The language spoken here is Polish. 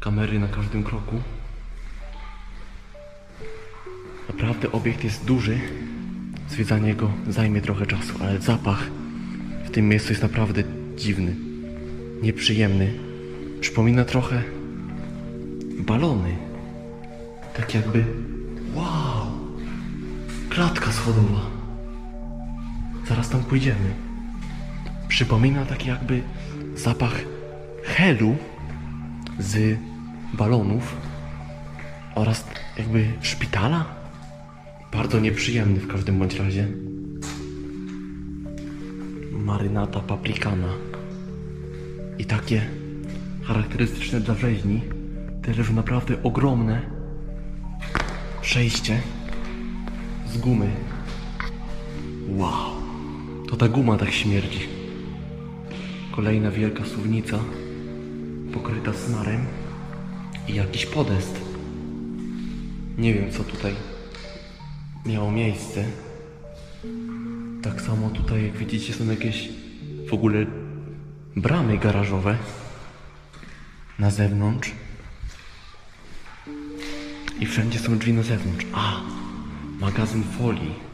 kamery na każdym kroku. Naprawdę obiekt jest duży. Zwiedzanie go zajmie trochę czasu, ale zapach w tym miejscu jest naprawdę dziwny, nieprzyjemny. Przypomina trochę balony. Tak jakby. Wow! Klatka schodowa. Zaraz tam pójdziemy. Przypomina tak jakby zapach helu z balonów oraz jakby szpitala. Bardzo nieprzyjemny w każdym bądź razie. Marynata paprikana. I takie charakterystyczne dla rzeźni, tyle że naprawdę ogromne przejście z gumy. Wow, to ta guma tak śmierdzi. Kolejna wielka suwnica pokryta smarem i jakiś podest. Nie wiem co tutaj miało miejsce. Tak samo tutaj jak widzicie są jakieś w ogóle bramy garażowe na zewnątrz. I wszędzie są drzwi na zewnątrz. A, magazyn folii.